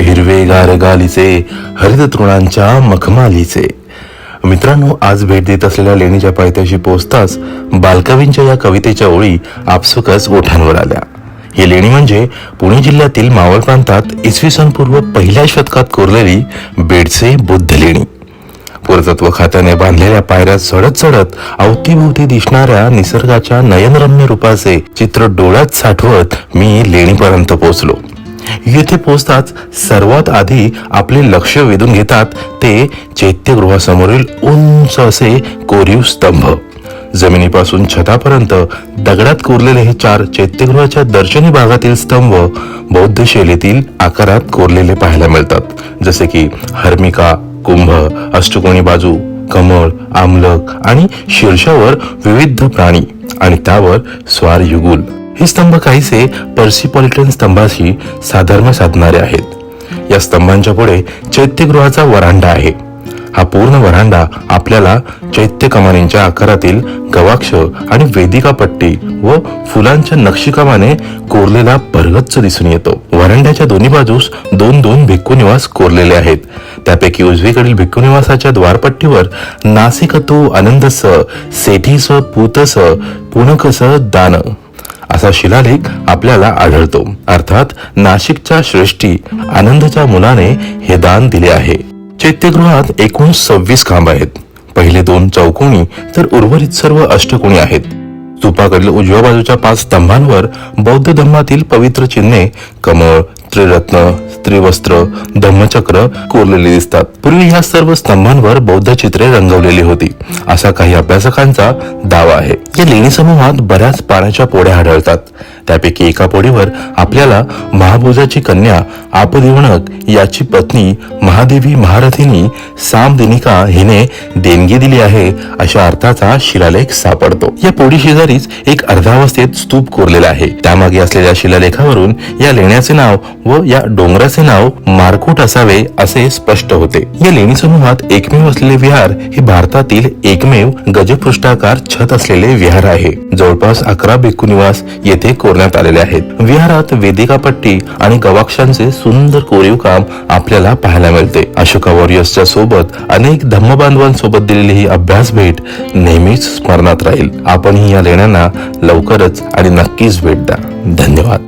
हिरवे गार गालीचे हरित तृणांच्या मखमालीचे. मित्रांनो आज भेट देत असलेल्या लेणीच्या पायथ्याशी पोहोचताच बालकवींच्या या कवितेच्या ओळी आपसुकच ओठांवर आल्या. ही लेणी म्हणजे पुणे जिल्ह्यातील मावळ प्रांतात इसवी सन पूर्व पहिल्या शतकात कोरलेली बेडसे बुद्ध लेणी. पुरातत्व खात्याने बांधलेल्या पायऱ्या चढत चढत अवतीभोवती दिसणाऱ्या निसर्गाच्या नयनरम्य रूपाचे चित्र डोळ्यात साठवत मी लेणीपर्यंत पोहोचलो. येथे पोहोचताच सर्वात आधी आपले लक्ष वेधून घेतात. ते चैत्यगृहासमोरील उंच असे कोरीव स्तंभ. जमिनीपासून छतापर्यंत दगडात कोरलेले हे चार चैत्यगृहाच्या दर्शनी भागातील स्तंभ बौद्ध शैलीतील आकारात कोरलेले पाहायला मिळतात. जसे की हर्मिका कुंभ अष्टकोणी बाजू कमळ आमलक आणि शीर्षावर विविध प्राणी आणि त्यावर स्वार युगुल हे स्तंभ काहीसे पर्सिपॉलिटन स्तंभाशी साधर्म्य साधणारे आहेत. या स्तंभांच्या पुढे चैत्यगृहाचा वरांडा आहे. हा पूर्ण वरांडा आपल्याला चैत्य कमानींच्या आकारातील गवाक्ष आणि वेदिका पट्टी व फुलांच्या नक्षीकामाने कोरलेला भरगच्च दिसून येतो. वरांड्याच्या दोन्ही बाजूस दोन दोन भिक्कूनिवास कोरलेले आहेत. त्यापैकी उजवीकडील भिक्कूनिवासाच्या द्वारपट्टीवर नासिकतो आनंदस सेठीस पूतस पुणकस दान. असा शिलालेख आपल्याला आढळतो. अर्थात नाशिकच्या श्रेष्ठी आनंदच्या मुलाने हे दान दिले आहे. चैत्यगृहात एकूण सव्वीस खांब आहेत. पहिले दोन चौकोनी तर उर्वरित सर्व अष्टकोणी आहेत. स्तूपाकडील उजव्या बाजूच्या पाच स्तंभांवर बौद्ध धर्मातील पवित्र चिन्हे कमळ त्रिरत्न त्रिवस्त्र धम्मचक्र कोरलेले दिसतात. पूर्वी ह्या सर्व स्तंभांवर बौद्ध चित्रे रंगवलेली होती. असा काही अभ्यासकांचा दावा आहे. या लेणी समूहात बऱ्याच पाण्याच्या पोड्या आढळतात. त्यापैकी एका पोडीवर आपल्याला महाभोजाची कन्या आपदिवणक याची पत्नी महादेवी महारथिनी सामदिनिका हिने देणगी दिली आहे अशा अर्थाचा शिलालेख सापडतो. या पोडी शेजारीच एक अर्धावस्थेत स्तूप कोरलेला आहे. त्यामागे असलेल्या शिलालेखावरून या लेण्याचे नाव व या डोंगराचे नाव मारकूट असावे असे स्पष्ट होते. या लेणी समूहात एकमेव असलेले विहार हे भारतातील एकमेव गजपृष्ठाकार छत असलेले विहार आहे. जवळपास अकरा भिक्खू निवास येथे कोरण्यात आलेले आहेत. विहारात वेदिका पट्टी आणि गवाक्षांचे सुंदर कोरीव काम आपल्याला पाहायला मिळते. अशोका वॉरियर्सच्या सोबत अनेक धम्म बांधवांसोबत दिलेली ही अभ्यास भेट नेहमीच स्मरणात राहील. आपणही या लेण्यांना लवकरच आणि नक्कीच भेट द्या. धन्यवाद.